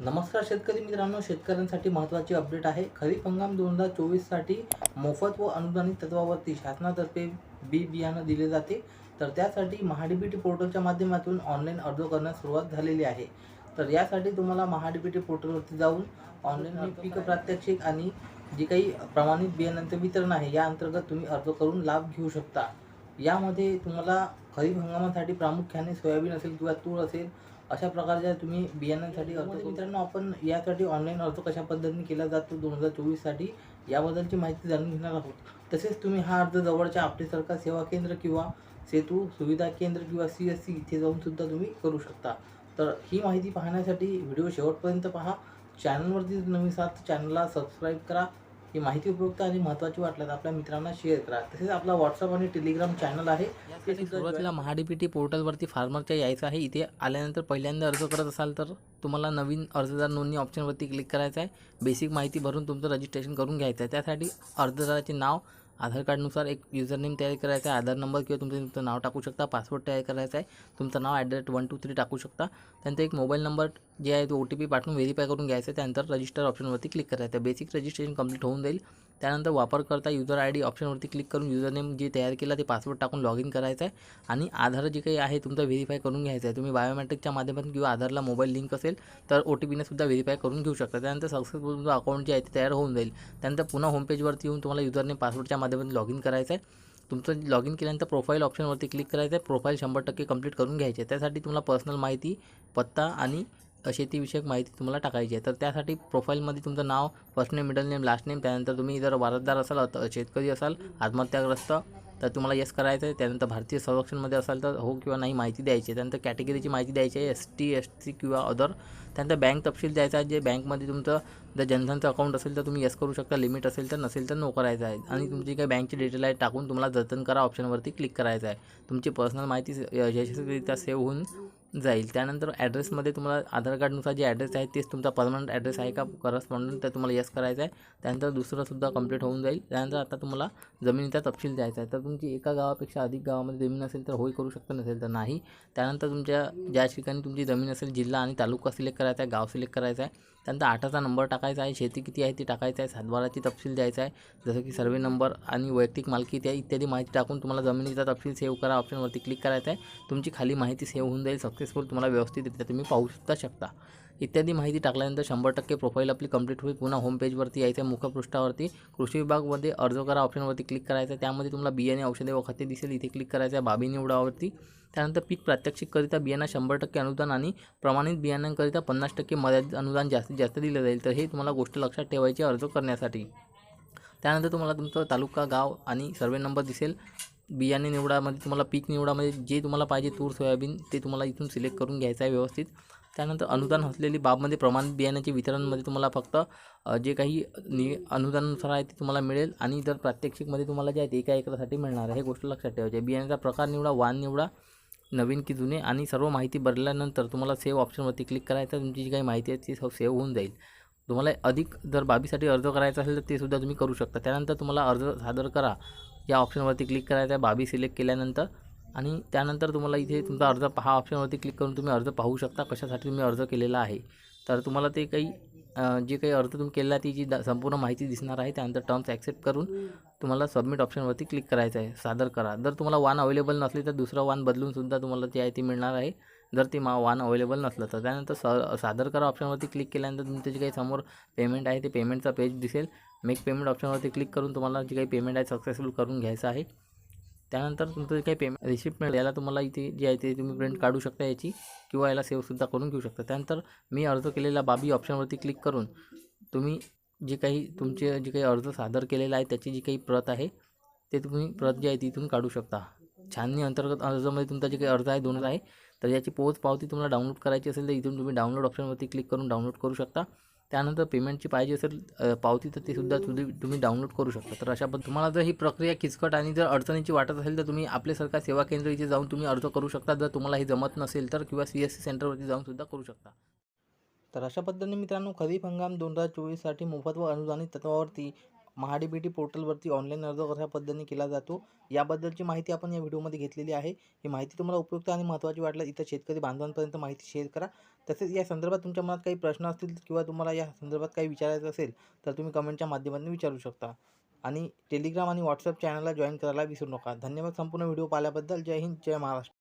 नमस्कार शेतकरी मित्रांनो शेतकऱ्यांसाठी महत्त्वाची अपडेट आहे. खरीप हंगाम दोन हजार चोवीससाठी मोफत व अनुदानित तत्वावरती शासनातर्फे बी बियाणं दिले जाते. तर त्यासाठी महाडीबीटी पोर्टलच्या माध्यमातून ऑनलाईन अर्ज करण्यास सुरुवात झालेली आहे. तर यासाठी तुम्हाला महाडीबीटी पोर्टलवरती जाऊन ऑनलाईन पीक प्रात्यक्षिक आणि जे काही प्रमाणित बियाणांचे वितरण आहे या अंतर्गत तुम्ही अर्ज करून लाभ घेऊ शकता. यामध्ये तुम्हाला खरीप हंगामासाठी प्रामुख्याने सोयाबीन असेल किंवा तूर असेल अशा प्रकारच्या तुम्ही बियाण्यांसाठी अर्ज करू मित्रांनो आपण यासाठी ऑनलाईन अर्ज कशा पद्धतीने केला जातो दोन हजार चोवीससाठी याबद्दलची माहिती जाणून घेणार आहोत. तसेच तुम्ही हा अर्ज जवळच्या आपले सरकार सेवा केंद्र किंवा सेतू सुविधा केंद्र किंवा सी एस सी इथे जाऊनसुद्धा तुम्ही करू शकता. तर ही माहिती पाहण्यासाठी व्हिडिओ शेवटपर्यंत पहा. चॅनलवरती नवीन असाल चॅनलला सबस्क्राईब करा. ही माहिती उपयुक्त आणि महत्त्वाची वाटल्यास आपल्या मित्रांना शेअर करा. तसेच आपला व्हॉट्सअप आणि टेलिग्राम चॅनल आहे. ते सुरुवातीला महाडीपीटी पोर्टलवरती फार्मरच्या यायचं आहे. इथे आल्यानंतर पहिल्यांदा अर्ज करत असाल तर तुम्हाला नवीन अर्जदार नोंदणी ऑप्शनवरती क्लिक करायचं आहे. बेसिक माहिती भरून तुमचं रजिस्ट्रेशन करून घ्यायचं आहे. त्यासाठी अर्जदाराचे नाव आधार कार्डनुसार एक युजर नेम तयार करायचा आहे आधार नंबर किंवा तुमचं तुमचं नाव टाकू शकता पासवर्ड तयार करायचा आहे तुमचं नाव at the rate one two three टाकू शकता. त्यानंतर एक मोबाईल नंबर जे आहे तो ओ टी पी पाठवून व्हेरीफाय करून घ्यायचा आहे त्यानंतर रजिस्टर ऑप्शनवरती क्लिक करायचं आहे. बेसिक रजिस्ट्रेशन कंप्लीट होऊन जाईल. त्यानंतर वापरकर्ता युजर आय डी ऑप्शनवरती क्लिक करून युजरनेम जे तयार केला ते पासवर्ड टाकून लॉग इन करायचं आहे. आणि आधार जे काही आहे तुमचं व्हेरीफाय करून घ्यायचं आहे. तुम्ही बायोमॅट्रिकच्या माध्यमातून किंवा आधारला मोबाईल लिंक असेल तर ओ टी पीने सुद्धा व्हेरीफाय करून घेऊ शकता. त्यानंतर सक्सेसफुल तुमचं अकाउंट जे आहे ते तयार होऊन जाईल. त्यानंतर पुन्हा होमपेजवरती येऊन तुम्हाला युजरने पासवर्डच्या माध्यमातून लॉग इन करायचं आहे. तुमचं लॉग इन केल्यानंतर प्रोफाईल ऑप्शनवरती क्लिक करायचं आहे. प्रोफाईल शंभर टक्के कंप्लीट करून घ्यायचे आहे. त्यासाठी तुम्हाला पर्सनल माहिती पत्ता आणि शेतीविषयक माहिती तुम्हाला टाकायची आहे. तर त्यासाठी प्रोफाईलमध्ये तुमचं नाव first name middle name last name त्यानंतर तुम्ही जर वारसदार असाल शेतकरी असाल आत्महत्याग्रस्त तर तुम्हाला यस करायचं आहे. त्यानंतर भारतीय संरक्षणमध्ये असाल तर हो किंवा नाही माहिती द्यायची आहे. त्यानंतर कॅटेगरीची माहिती द्यायची आहे. एस टी एस सी किंवा अदर त्यानंतर बँक तपशील द्यायचा आहे. जे बँकमध्ये तुमचं जर जनधनचं अकाउंट असेल तर तुम्ही यस करू शकता. लिमिट असेल तर नसेल तर नो करायचं आहे. आणि तुमची काही बँकची डिटेल आहे टाकून तुम्हाला जतन करा. ऑप्शनवरती क्लिक करायचं आहे. तुमची पर्सनल माहिती यशस्वीरित्या सेव्ह होऊन जाईल. त्यानंतर ॲड्रेसमध्ये तुम्हाला आधार कार्डनुसार जे ॲड्रेस आहे तेच तुमचा परमनंट ॲड्रेस आहे का करस्पॉन्डंट ते तुम्हाला यस करायचं आहे. त्यानंतर दुसरंसुद्धा कंप्लीट होऊन जाईल. त्यानंतर आता तुम्हाला जमिनीचा तपशील द्यायचा आहे. तर तुमची एका गावापेक्षा अधिक गावामध्ये जमीन असेल तर होय करू शकता नसेल तर नाही. त्यानंतर तुमच्या ज्या ठिकाणी तुमची जमीन असेल जिल्हा आणि तालुका सिलेक्ट करायचा आहे गाव सिलेक्ट करायचा आहे. त्यानंतर आठाचा नंबर टाकायचा आहे शेती किती आहे ती टाकायचं आहे सातबाराची तपशील द्यायचा आहे जसं की सर्वे नंबर आणि वैयक्तिक मालकी त्या इत्यादी माहिती टाकून तुम्हाला जमिनीचा तपशील सेव्ह करा ऑप्शनवरती क्लिक करायचं आहे. तुमची खाली माहिती सेव्ह होऊन जाईल सक्सेसफुल तुम्हाला व्यवस्थितरित्या तुम्ही पाहू सुद्धा शकता. इत्यादी माहिती टाकल्यानंतर शंभर टक्के प्रोफाईल आपली कंप्लीट होईल. पुन्हा होम पेजवरती यायचं आहे मुखपृष्ठावरती. कृषी विभागमध्ये अर्ज करा ऑप्शनवरती क्लिक करायचं आहे. त्यामध्ये तुम्हाला बियाणे औषधे व खते दिसेल इथे क्लिक करायचं आहे बाबी निवडावरती. त्यानंतर पीक प्रात्यक्षिककरिता बियाणा शंभर टक्के अनुदान आणि प्रमाणित बियाण्यांकरिता पन्नास टक्के मर्यादित अनुदान जास्तीत जास्त दिलं जाईल. तर हे तुम्हाला गोष्ट लक्षात ठेवायची अर्ज करण्यासाठी. त्यानंतर तुम्हाला तुमचं तालुका गाव आणि सर्वे नंबर दिसेल. बियाणे निवडामध्ये तुम्हाला पीक निवडामध्ये जे तुम्हाला पाहिजे तूर सोयाबीन ते तुम्हाला इथून सिलेक्ट करून घ्यायचं आहे व्यवस्थित. त्यानंतर अनुदान असलेली बाबमध्ये प्रमाणित बियाण्याचे वितरणमध्ये तुम्हाला फक्त जे काही नि अनुदानानुसार आहे ते तुम्हाला मिळेल आणि जर प्रात्यक्षिकमध्ये तुम्हाला जे आहे ते एका एकरासाठी मिळणार आहे. हे गोष्ट लक्षात ठेवायची आहे. बियाण्याचा प्रकार निवडा वाण निवडा नवीन की जुने आणि सर्व माहिती भरल्यानंतर तुम्हाला सेव्ह ऑप्शनवरती क्लिक करायचं तुमची जी काही माहिती आहे ती सेव्ह होऊन जाईल. तुम्हाला अधिक जर बाबीसाठी अर्ज करायचा असेल तर ते सुद्धा तुम्ही करू शकता. त्यानंतर तुम्हाला अर्ज सादर करा. या ऑप्शनवरती क्लिक करायचा आहे. बाबी सिलेक्ट केल्यानंतर आणि त्यानंतर तुम्हाला इथे तुमचा अर्ज पहा ऑप्शनवरती क्लिक करून तुम्ही अर्ज पाहू शकता कशासाठी तुम्ही अर्ज केलेला आहे. तर तुम्हाला ते काही जे काही अर्ज तुम्ही केलेला ती जी संपूर्ण माहिती दिसणार आहे त्यानंतर टर्म्स ॲक्सेप्ट करून तुम्हाला सबमिट ऑप्शनवरती क्लिक करायचं आहे. सादर करा. जर तुम्हाला वान अवेलेबल नसली तर दुसरं वान बदलूनसुद्धा तुम्हाला ती आहे ती मिळणार आहे. जर ते मा वान अवेलेबल नसलं तर त्यानंतर स सादर करा ऑप्शनवरती क्लिक केल्यानंतर तुमचं जे काही समोर पेमेंट आहे ते पेमेंटचा पेज दिसेल. मेक पेमेंट ऑप्शनवरती क्लिक करून तुम्हाला जे काही पेमेंट आहे सक्सेसफुल करून घ्यायचं आहे. त्यानंतर तुमचं जे काही पेमेंट रिसिप्ट मिळेल याला तुम्हाला इथे जे आहे ते तुम्ही प्रिंट काढू शकता याची किंवा याला सेव्हसुद्धा करून घेऊ शकता. त्यानंतर मी अर्ज केलेल्या बाबी ऑप्शनवरती क्लिक करून तुम्ही जे काही तुमचे जे काही अर्ज सादर केलेला आहे त्याची जी काही प्रत आहे ते तुम्ही प्रत जी आहे ती इथून काढू शकता. छाननी अंतर्गत अर्जामध्ये तुमचा जे काही अर्ज आहे दोन आहे तर याची पोच पावती तुम्हाला डाउनलोड करायची असेल तर इथून तुम्ही डाउनलोड ऑप्शनवरती क्लिक करून डाउनलोड करू शकता. त्यानंतर पेमेंटची पाहिजे असेल पावती तर तीसुद्धा तुम्ही तुम्ही डाउनलोड करू शकता. तर अशा पद्धती तुम्हाला जर ही प्रक्रिया किचकट आणि जर अडचणीची वाटत असेल तर तुम्ही आपले सरकार सेवा केंद्र इथे जाऊन तुम्ही अर्ज करू शकता. जर तुम्हाला हे जमत नसेल तर किंवा सी एस सी सेंटरवरती जाऊन सुद्धा करू शकता. तर अशा पद्धतीने मित्रांनो खरीप हंगाम दोन हजार चोवीससाठी मोफत व अनुदानित तत्वावरती महाडी बी टी पोर्टलवरती ऑनलाईन अर्ज कशा पद्धतीने केला जातो याबद्दलची माहिती आपण या व्हिडिओमध्ये घेतलेली आहे. ही माहिती तुम्हाला उपयुक्त आणि महत्त्वाची वाटल्यास इतर शेतकरी बांधवांपर्यंत माहिती शेअर करा. तसेच या संदर्भात तुमच्या मनात काही प्रश्न असतील किंवा तुम्हाला या संदर्भात काही विचारायचं असेल तर तुम्ही कमेंटच्या माध्यमातून विचारू शकता. आणि टेलिग्राम आणि व्हॉट्सअप चॅनलला जॉईन करायला विसरू नका. धन्यवाद संपूर्ण व्हिडिओ पाहिल्याबद्दल. जय हिंद जय महाराष्ट्र.